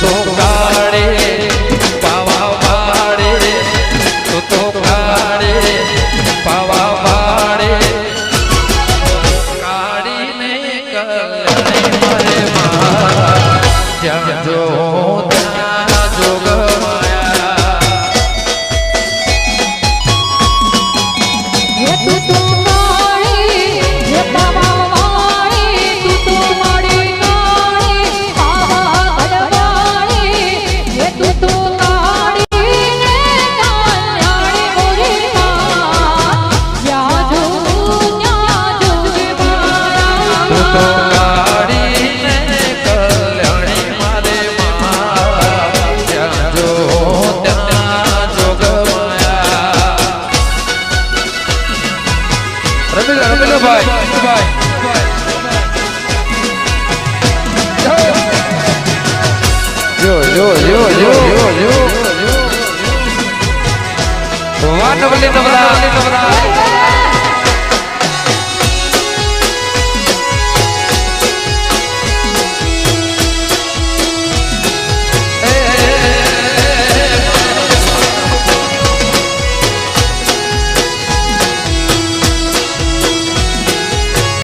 તો કાર રવિન્દ્રભાઈ જો જો જો જો જો જો વાટ